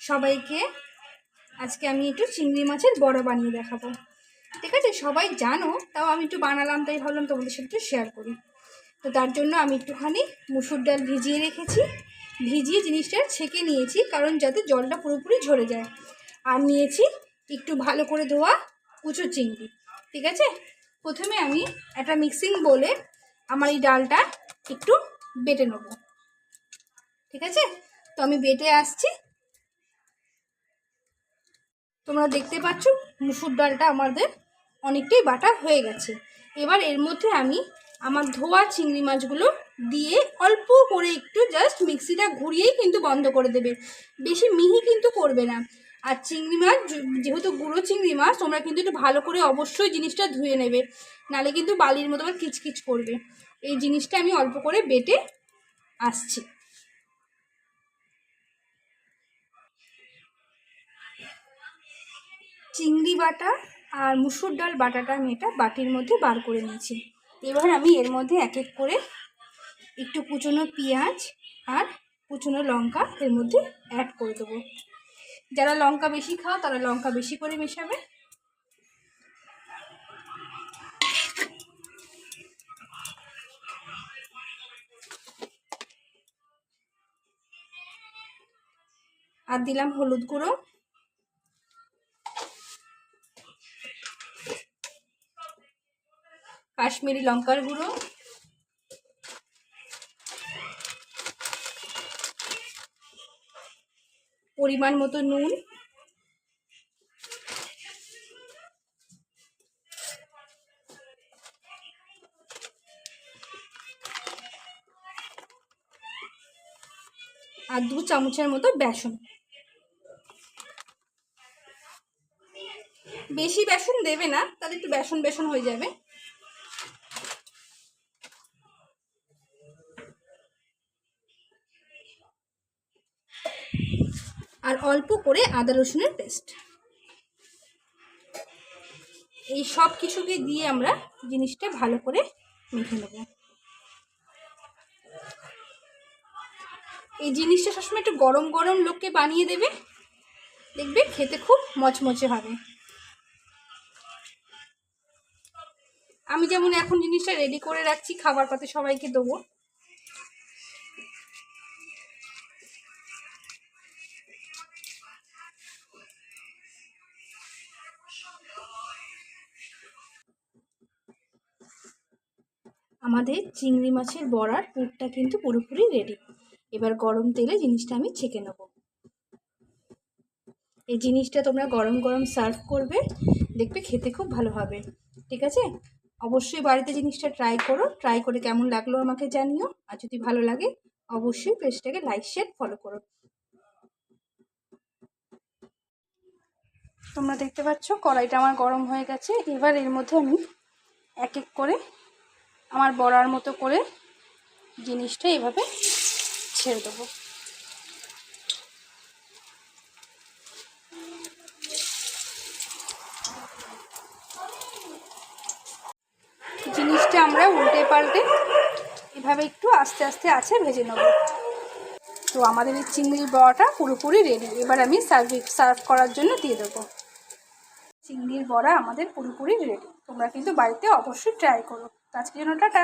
সবাইকে আজকে আমি একটু চিংড়ি মাছের বড়া বানিয়ে দেখাবো। ঠিক আছে? সবাই জানো, তাও আমি একটু বানালাম, তাই ভাবলাম তোমাদের সাথে একটু শেয়ার করি। তো তার জন্য আমি একটুখানি মুসুর ডাল ভিজিয়ে রেখেছি। ভিজিয়ে জিনিসটা ছেঁকে নিয়েছি, কারণ যাতে জলটা পুরোপুরি ঝরে যায়। আর নিয়েছি একটু ভালো করে ধোয়া কুচো চিংড়ি। ঠিক আছে? প্রথমে আমি একটা মিক্সিং বলে আমার এই ডালটা একটু বেটে নেব। ঠিক আছে? তো আমি বেটে আসছি। তোমরা দেখতে পাচ্ছ, মুসুর ডালটা আমাদের অনেকটাই বাটা হয়ে গেছে। এবার এর মধ্যে আমি আমার ধোয়া চিংড়ি মাছগুলো দিয়ে অল্প করে একটু জাস্ট মিক্সিটা ঘুরিয়েই কিন্তু বন্ধ করে দেবে। বেশি মিহি কিন্তু করবে না। আর চিংড়ি মাছ যেহেতু গুঁড়ো চিংড়ি মাছ, তোমরা কিন্তু একটু ভালো করে অবশ্যই জিনিসটা ধুয়ে নেবে। নালে কিন্তু বালির মতো আবার কিচকিচ করবে। এই জিনিসটা আমি অল্প করে বেটে আসছি। চিংড়ি বাটা আর মুসুর ডাল বাটাটা আমি এটা বাটির মধ্যে বার করে নিয়েছি। এবার আমি এর মধ্যে এক এক করে একটু কুচনো পেঁয়াজ আর কুচনো লঙ্কা এর মধ্যে অ্যাড করে দেবো। যারা লঙ্কা বেশি খাও, তারা লঙ্কা বেশি করে মেশাবে। আর দিলাম হলুদ গুঁড়ো। কাশ্মীরি লঙ্কার গুঁড়ো। পরিমাণ মতো নুন। আর দু চামচের মতো বেসন। বেশি বেসন দেবে না, তাহলে একটু বেসন বেসন হয়ে যাবে। আর অল্প করে আদা রসুনের পেস্ট। এই সব কিছুকে দিয়ে আমরা জিনিসটা ভালো করে মেখে নেব। এই জিনিসটা সবসময় একটু গরম গরম লোককে বানিয়ে দেবে। দেখবে খেতে খুব মচমচে হবে। আমি যেমন এখন জিনিসটা রেডি করে রাখছি, খাবার পাতে সবাইকে দেবো। আমাদের চিংড়ি মাছের বড়ার পুরটা কিন্তু পুরোপুরি রেডি এবার গরম তেলে জিনিসটা আমি ছেঁকে নেব। এই জিনিসটা তোমরা গরম গরম সার্ভ করবে, দেখবে খেতে খুব ভালো হবে। ঠিক আছে? অবশ্যই বাড়িতে জিনিসটা ট্রাই করো। ট্রাই করে কেমন লাগল আমাকে জানিও। আর যদি ভালো লাগে, অবশ্যই পেজটাকে লাইক শেয়ার ফলো করো। তোমরা দেখতে পাচ্ছ, কড়াইটা আমার গরম হয়ে গেছে। এবার এর মধ্যে আমি এক এক করে আমার বড়ার মতো করে জিনিসটা এভাবে ছেড়ে দেবো। জিনিসটা আমরা উল্টে পাল্টে এভাবে একটু আস্তে আস্তে আছে ভেজে নেব। তো আমাদের এই চিংড়ির বড়াটা পুরোপুরি রেডি এবার আমি সার্ভ সার্ভ করার জন্য দিয়ে দেবো। চিংড়ির বড়া আমাদের পুরোপুরি রেডি তোমরা কিন্তু বাড়িতে অবশ্যই ট্রাই করো। তো আজকের জন্য টাটা।